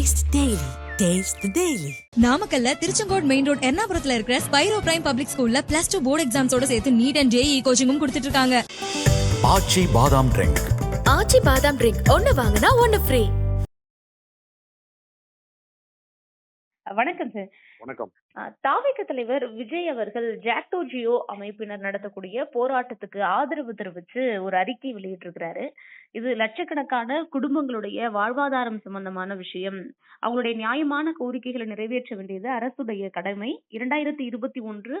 The Daily. நாமக்கல்ல Tiruchengode main road எர்ணாபுரத்துல இருக்கிற ஸ்பைரோ பிரைம் பப்ளிக் ஸ்கூல்ல பிளஸ் டூ போர்டு எக்ஸாம்ஸோட சேர்த்து நீட் அண்ட் ஜேஇ கோச்சிங்கும் கொடுத்துட்டு இருக்காங்க. ஆச்சி பாதாம் ட்ரிங்க் ஆச்சி பாதாம் ட்ரிங்க் ஒன்னு வாங்கினா ஒன்னு ஃப்ரீ வணக்கம் சார் வணக்கம். தாவிக தலைவர் விஜய் அவர்கள் ஜாக்டோ ஜியோ அமைப்பினர் நடத்தக்கூடிய போராட்டத்துக்கு ஆதரவு தெரிவிச்சு ஒரு அறிக்கை வெளியிட்டிருக்கிறாரு. இது லட்சக்கணக்கான குடும்பங்களுடைய வாழ்வாதாரம் சம்பந்தமான விஷயம். அவங்களுடைய நியாயமான கோரிக்கைகளை நிறைவேற்ற வேண்டியது அரசுடைய கடமை. இரண்டாயிரத்தி இருபத்தி ஒன்று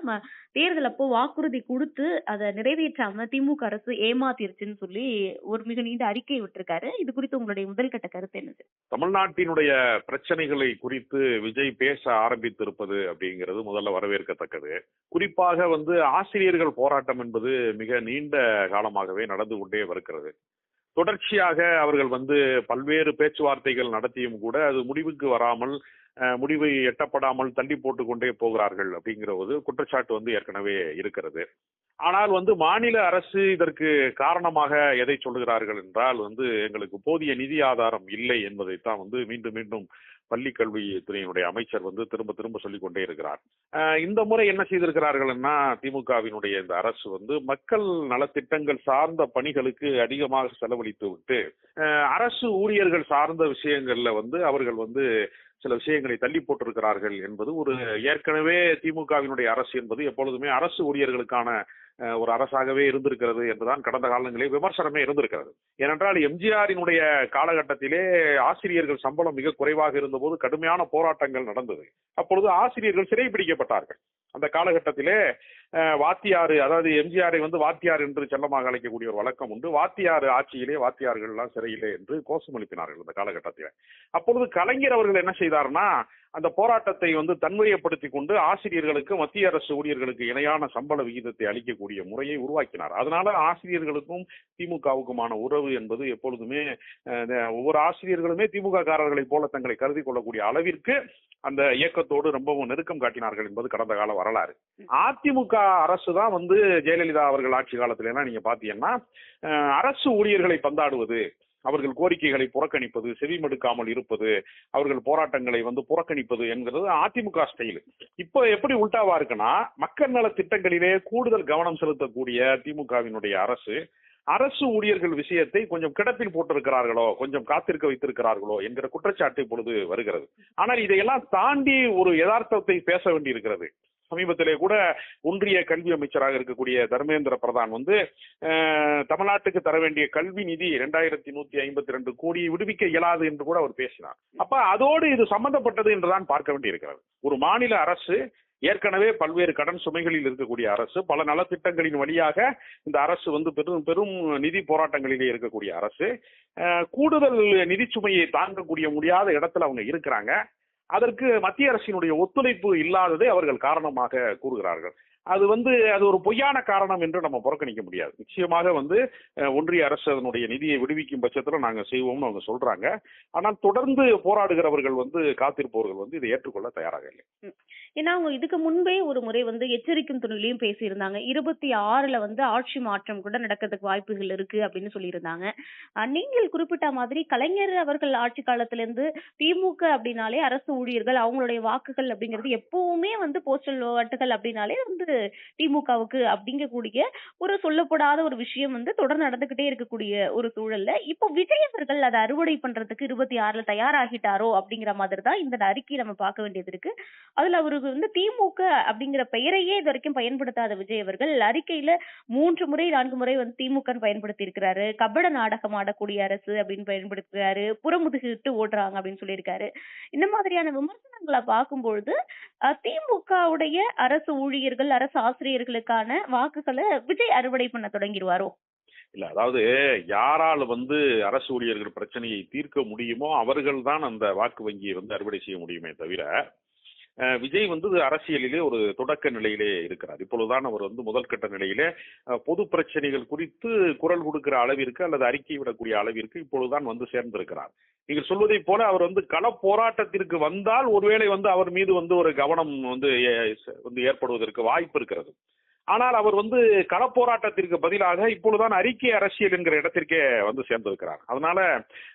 தேர்தல் அப்போ வாக்குறுதி கொடுத்து அதை நிறைவேற்றாம திமுக அரசு ஏமாத்திருச்சுன்னு சொல்லி ஒரு மிக நீண்ட அறிக்கை விட்டிருக்காரு. இது குறித்து உங்களுடைய முதல் கட்ட கருத்து என்ன சார் தமிழ்நாட்டினுடைய பிரச்சனைகளை குறித்து விஜய் பேச ஆரம்பித்திருப்பது அப்படிங்கிறது முதல்ல வரவேற்கத்தக்கது. குறிப்பாக வந்து ஆசிரியர்கள் போராட்டம் என்பது மிக நீண்ட காலமாகவே நடந்து கொண்டே வருகிறது. தொடர்ச்சியாக அவர்கள் வந்து பல்வேறு பேச்சுவார்த்தைகள் நடத்தியும் கூட அது முடிவுக்கு வராமல் அஹ், முடிவு எட்டப்படாமல் தள்ளி போட்டு கொண்டே போகிறார்கள் அப்படிங்கிற ஒரு குற்றச்சாட்டு வந்து ஏற்கனவே இருக்கிறது. ஆனால் வந்து மாநில அரசு இதற்கு காரணமாக எதை சொல்கிறார்கள் என்றால் வந்து எங்களுக்கு போதிய நிதி ஆதாரம் இல்லை என்பதைத்தான் வந்து மீண்டும் மீண்டும் பள்ளி கல்வித்துறையினுடைய அமைச்சர் வந்து திரும்ப திரும்ப சொல்லிக் கொண்டே இருக்கிறார். இந்த முறை என்ன செய்திருக்கிறார்கள்னா திமுகவினுடைய இந்த அரசு வந்து மக்கள் நலத்திட்டங்கள் சார்ந்த பணிகளுக்கு அதிகமாக செலவழித்து விட்டு அரசு ஊழியர்கள் சார்ந்த விஷயங்கள்ல வந்து அவர்கள் வந்து சில விஷயங்களை தள்ளி போட்டிருக்கிறார்கள் என்பது ஒரு ஏற்கனவே திமுகவினுடைய அரசு என்பது எப்பொழுதுமே அரசு ஊழியர்களுக்கான ஒரு அரசாகவே இருந்திருக்கிறது என்றுதான் கடந்த காலங்களில் விமர்சனமே இருந்திருக்கிறது. ஏனென்றால் எம்ஜிஆரினுடைய காலகட்டத்திலே ஆசிரியர்கள் சம்பளம் மிக குறைவாக இருந்தபோது கடுமையான போராட்டங்கள் நடந்தது. அப்பொழுது ஆசிரியர்கள் சிறைபிடிக்கப்பட்டார்கள். அந்த காலகட்டத்திலே அஹ், வாத்தியாரு அதாவது எம்ஜிஆரை வந்து வாத்தியார் என்று செல்லமாக அழைக்கக்கூடிய ஒரு வழக்கம் உண்டு. வாத்தியார் ஆட்சியிலே வாத்தியார்கள் எல்லாம் சிறையிலே என்று கோஷம் எழுப்பினார்கள் அந்த காலகட்டத்தில். அப்பொழுது கலைஞர் அவர்கள் என்ன செய்தார்னா அந்த போராட்டத்தை வந்து தன்மையப்படுத்தி கொண்டு ஆசிரியர்களுக்கு மத்திய அரசு ஊழியர்களுக்கு இணையான சம்பள விகிதத்தை அளிக்கக்கூடிய முறையை உருவாக்கினார். அதனால ஆசிரியர்களுக்கும் திமுகவுக்குமான உறவு என்பது எப்பொழுதுமே ஒவ்வொரு ஆசிரியர்களுமே திமுக காரர்களைப் போல தங்களை கருதி கொள்ளக்கூடிய அளவிற்கு அந்த இயக்கத்தோடு ரொம்பவும் நெருக்கம் காட்டினார்கள் என்பது கடந்த கால வரலாறு. அதிமுக அரசு தான் வந்து ஜெயலலிதா அவர்கள் ஆட்சி காலத்துல எல்லாம் நீங்க பாத்தீங்கன்னா அரசு ஊழியர்களை பந்தாடுவது அவர்கள் கோரிக்கைகளை புறக்கணிப்பது செவிமடுக்காமல் இருப்பது அவர்கள் போராட்டங்களை வந்து புறக்கணிப்பது என்கிறது அதிமுக ஸ்டைல் இப்போ எப்படி உல்டாவா இருக்குன்னா மக்கள் நல திட்டங்களிலே கூடுதல் கவனம் செலுத்தக்கூடிய திமுகவினுடைய அரசு அரசு ஊழியர்கள் விஷயத்தை கொஞ்சம் கிடப்பில் போட்டிருக்கிறார்களோ கொஞ்சம் காத்திருக்க வைத்திருக்கிறார்களோ என்கிற குற்றச்சாட்டு இப்பொழுது வருகிறது. ஆனால் இதையெல்லாம் தாண்டி ஒரு யதார்த்தத்தை பேச வேண்டியிருக்கிறது. சமீபத்திலே கூட ஒன்றிய கல்வி அமைச்சராக இருக்கக்கூடிய தர்மேந்திர பிரதான் வந்து தமிழ்நாட்டுக்கு தர வேண்டிய கல்வி நிதி இரண்டாயிரத்தி நூத்தி ஐம்பத்தி ரெண்டு கோடி விடுவிக்க இயலாது என்று கூட அவர் பேசினார். அப்ப அதோடு இது சம்பந்தப்பட்டது என்றுதான் பார்க்க வேண்டியிருக்கிறது. ஒரு மாநில அரசு ஏற்கனவே பல்வேறு கடன் சுமைகளில் இருக்கக்கூடிய அரசு பல நலத்திட்டங்களின் வழியாக இந்த அரசு வந்து பெரும் பெரும் நிதி போராட்டங்களிலே இருக்கக்கூடிய அரசு கூடுதல் நிதி சுமையை தாங்கக்கூடிய முடியாத இடத்துல அவங்க இருக்கிறாங்க. அதற்கு மத்திய அரசினுடைய ஒத்துழைப்பு இல்லாததை அவர்கள் காரணமாக கூறுகிறார்கள். அது வந்து அது ஒரு பொய்யான காரணம் என்று நம்ம புறக்கணிக்க முடியாது. நிச்சயமாக வந்து ஒன்றிய அரசு அதனுடைய நிதியை விடுவிக்கும் பட்சத்துல நாங்க செய்வோம்னு அவங்க சொல்றாங்க. ஆனால் தொடர்ந்து போராடுகிறவர்கள் வந்து காத்திருப்பவர்கள் வந்து இதை ஏற்றுக்கொள்ள தயாராக இல்லை. ஏன்னா அவங்க இதுக்கு முன்பே ஒரு முறை வந்து எச்சரிக்கும் துணிலையும் பேசியிருந்தாங்க. இருபத்தி ஆறுல வந்து ஆட்சி மாற்றம் கூட நடக்கிறதுக்கு வாய்ப்புகள் இருக்கு அப்படின்னு சொல்லியிருந்தாங்க. நீங்கள் குறிப்பிட்ட மாதிரி கலைஞர் அவர்கள் ஆட்சி காலத்துல இருந்து திமுக அப்படின்னாலே அரசு ஊழியர்கள் அவங்களுடைய வாக்குகள் அப்படிங்கிறது எப்பவுமே வந்து போஸ்டல் ஓட்டுகள் அப்படின்னாலே வந்து திமுகவுக்கு அப்படிங்கக்கூடிய ஒரு சொல்லப்படாத ஒரு விஷயம் வந்து தொடர் நடந்துகிட்டே இருக்கக்கூடிய ஒரு சூழல்ல. இப்போ விஜய் அவர்கள் அதை அறுவடை பண்றதுக்கு இருபத்தி ஆறுல தயாராகிட்டாரோ அப்படிங்கிற மாதிரி தான் இந்த அறிக்கை நம்ம பார்க்க வேண்டியது இருக்கு. அதுல அவருக்கு வந்து திமுக அப்படிங்கிற பெயரையே இது வரைக்கும் பயன்படுத்தாத விஜய் அவர்கள் அறிக்கையில மூன்று முறை நான்கு முறை வந்து திமுக பயன்படுத்தி இருக்கிறாரு. கபட நாடகம் ஆடக்கூடிய அரசு அப்படின்னு பயன்படுத்துறாரு. புறமுதுகிட்டு ஓடுறாங்க அப்படின்னு சொல்லியிருக்காரு. இந்த மாதிரியான விமர்சனங்களை பார்க்கும்பொழுது திமுகவுடைய அரசு ஊழியர்கள் அரசு ஆசிரியர்களுக்கான வாக்குகளை விஜய் அறுவடை பண்ண தொடங்கிடுவாரோ? இல்ல அதாவது யாரால் வந்து அரசு ஊழியர்கள் பிரச்சனையை தீர்க்க முடியுமோ அவர்கள் தான் அந்த வாக்கு வங்கியை வந்து அறுவடை செய்ய முடியுமே தவிர விஜய் வந்து அரசியலிலே ஒரு தொடக்க நிலையிலே இருக்கிறார். இப்பொழுதுதான் அவர் வந்து முதல் கட்ட நிலையிலே பொது பிரச்சனைகள் குறித்து குரல் கொடுக்கிற அளவிற்கு அல்லது அறிக்கை விடக்கூடிய அளவிற்கு இப்பொழுதுதான் வந்து சேர்ந்திருக்கிறார். நீங்கள் சொல்வதைப் போல அவர் வந்து கள போராட்டத்திற்கு வந்தால் ஒருவேளை வந்து அவர் மீது வந்து ஒரு கவனம் வந்து ஏ- வந்து ஏற்படுவதற்கு வாய்ப்பு இருக்கிறது. ஆனால் அவர் வந்து களப்போராட்டத்திற்கு பதிலாக இப்பொழுதுதான் அறிக்கை அரசியல் என்கிற இடத்திற்கே வந்து சேர்ந்திருக்கிறார். அதனால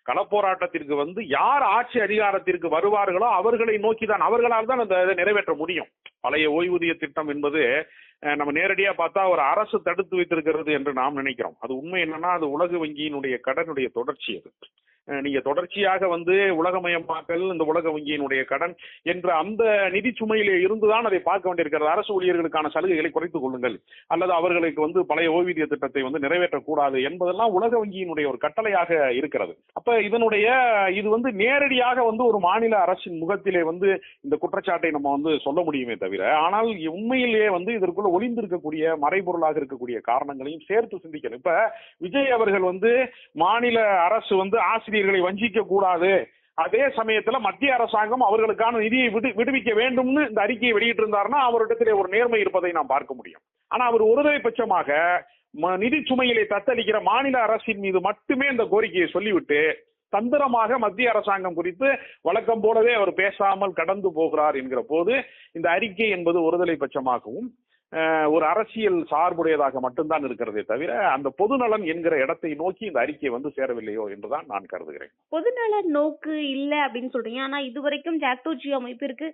களப்போராட்டத்திற்கு வந்து யார் ஆட்சி அதிகாரத்திற்கு வருவார்களோ அவர்களை நோக்கி தான் அவர்களால் தான் அந்த இதை நிறைவேற்ற முடியும். பழைய ஓய்வூதிய திட்டம் என்பது நம்ம நேரடியா பார்த்தா ஒரு அரசு தடுத்து வைத்திருக்கிறது என்று நாம் நினைக்கிறோம். அது உண்மை என்னன்னா அது உலக வங்கியினுடைய கடனுடைய தொடர்ச்சி அது. நீங்க தொடர்ச்சியாக வந்து உலகமயமாக்கல் இந்த உலக வங்கியினுடைய கடன் என்ற அந்த நிதி சுமையிலே இருந்துதான் அதை பார்க்க வேண்டியிருக்கிறது. அரசு ஊழியர்களுக்கான சலுகைகளை குறைத்துக் கொள்ளுங்கள். அல்லது அவர்களுக்கு வந்து பழைய ஓய்வூதிய திட்டத்தை வந்து நிறைவேற்றக்கூடாது என்பதெல்லாம் உலக வங்கியினுடைய ஒரு கட்டளையாக இருக்கிறது. அப்ப இதனுடைய இது வந்து நேரடியாக வந்து ஒரு மாநில அரசின் முகத்திலே வந்து இந்த குற்றச்சாட்டை நம்ம வந்து சொல்ல முடியுமே தவிர ஆனால் உண்மையிலேயே வந்து இதற்குள்ள ஒளிந்திருக்கக்கூடிய மறைபொருளாக இருக்கக்கூடிய காரணங்களையும் சேர்த்து சிந்திக்கணும். இப்ப விஜய் அவர்கள் வந்து மாநில அரசு வந்து ஆசிரியர் ஆசிரியர்களை வஞ்சிக்க கூடாது. அதே சமயத்துல மத்திய அரசாங்கம் அவர்களுக்கான நிதியை விடு விடுவிக்க வேண்டும்னு இந்த அறிக்கையை வெளியிட்டிருந்தாருன்னா அவரிடத்திலே ஒரு நேர்மை இருப்பதை நாம் பார்க்க முடியும். ஆனா அவர் ஒருதலை பட்சமாக நிதி சுமையிலே தத்தளிக்கிற மாநில அரசின் மீது மட்டுமே இந்த கோரிக்கையை சொல்லிவிட்டு தந்திரமாக மத்திய அரசாங்கம் குறித்து வழக்கம் போலவே அவர் பேசாமல் கடந்து போகிறார் என்கிற போது இந்த அறிக்கை என்பது ஒருதலை பட்சமாகவும் ஒரு அரசியல் சார்புடையதாக மட்டும்தான் இருக்கிறதே தவிர அந்த பொதுநலன் என்கிற இடத்தை நோக்கி இந்த அறிக்கை வந்து சேரவில்லையோ என்றுதான் நான் கருதுகிறேன். பொதுநல நோக்கு இல்ல அப்படின்னு சொல்றீங்க. ஆனா இதுவரைக்கும் ஜாக்டோஜி அமைப்பிற்கு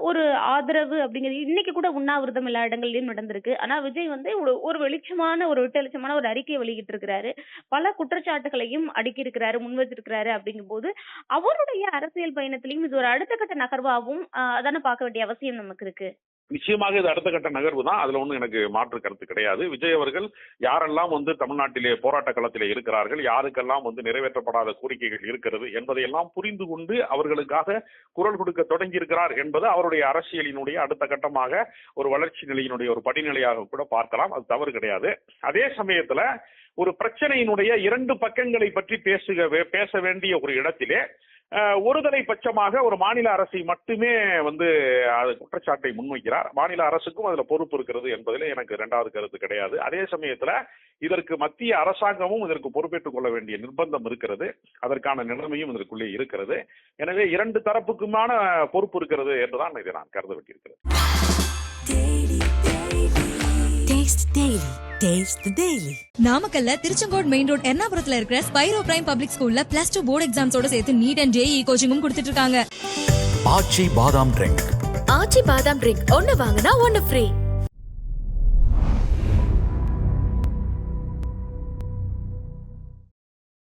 ஒரு ஆதரவு அப்படிங்கிறது இன்னைக்கு கூட உண்ணாவிரதம் எல்லா இடங்கள்லயும் நடந்திருக்கு. ஆனா விஜய் வந்து ஒரு- ஒரு வெளிச்சமான ஒரு வெளிச்சமான ஒரு அறிக்கையை வெளியிட்டு இருக்கிறாரு பல குற்றச்சாட்டுகளையும் அடுக்கி இருக்கிறாரு முன் வச்சிருக்கிறாரு அப்படிங்கும் போது அவருடைய அரசியல் பயணத்திலையும் இது ஒரு அடுத்த கட்ட நகர்வாகவும் அதான பார்க்க வேண்டிய அவசியம் நமக்கு இருக்கு. நிச்சயமாக இது அடுத்த கட்ட நகர்வு தான். அதுல ஒன்றும் எனக்கு மாற்று கருத்து கிடையாது. விஜய் அவர்கள் யாரெல்லாம் வந்து தமிழ்நாட்டிலே போராட்ட களத்திலே இருக்கிறார்கள் யாருக்கெல்லாம் வந்து நிறைவேற்றப்படாத கோரிக்கைகள் இருக்கிறது என்பதையெல்லாம் புரிந்து கொண்டு அவர்களுக்காக குரல் கொடுக்க தொடங்கி இருக்கிறார் என்பது அவருடைய அரசியலினுடைய அடுத்த கட்டமாக ஒரு வளர்ச்சி நிலையினுடைய ஒரு படிநிலையாக கூட பார்க்கலாம். அது தவறு கிடையாது. அதே சமயத்துல ஒரு பிரச்சனையினுடைய இரண்டு பக்கங்களை பற்றி பேசுக வே- பேச வேண்டிய ஒரு இடத்திலே ஒருதலை பட்சமாக ஒரு மாநில அரசை மட்டுமே வந்து அது குற்றச்சாட்டை முன்வைக்கிறார். மாநில அரசுக்கும் அதுல பொறுப்பு இருக்கிறது என்பதில் எனக்கு இரண்டாவது கருத்து கிடையாது. அதே சமயத்துல இதற்கு மத்திய அரசாங்கமும் இதற்கு பொறுப்பேற்றுக் கொள்ள வேண்டிய நிர்பந்தம் இருக்கிறது. அதற்கான நிலைமையும் இதற்குள்ளே இருக்கிறது. எனவே இரண்டு தரப்புக்குமான பொறுப்பு இருக்கிறது என்றுதான் இதை நான் கருத வேண்டியிருக்கிறது Daily. Taste the Daily. நாமக்கல்ல திருச்செங்கோடு மெயின் ரோட் எர்ணாபுரத்துல இருக்கிற ஸ்பைரோ பிரைம் பப்ளிக் ஸ்கூல்ல பிளஸ் டூ போர்டு எக்ஸாம்ஸோட சேர்த்து நீட் அண்ட் ஜேஇ கோச்சிங்கும் கொடுத்துட்டு இருக்காங்க ஆச்சி பாதாம் ட்ரிங்க் ஆச்சி பாதாம் ட்ரிங்க் ஒன்னு வாங்கினா ஒன்னு ஃப்ரீ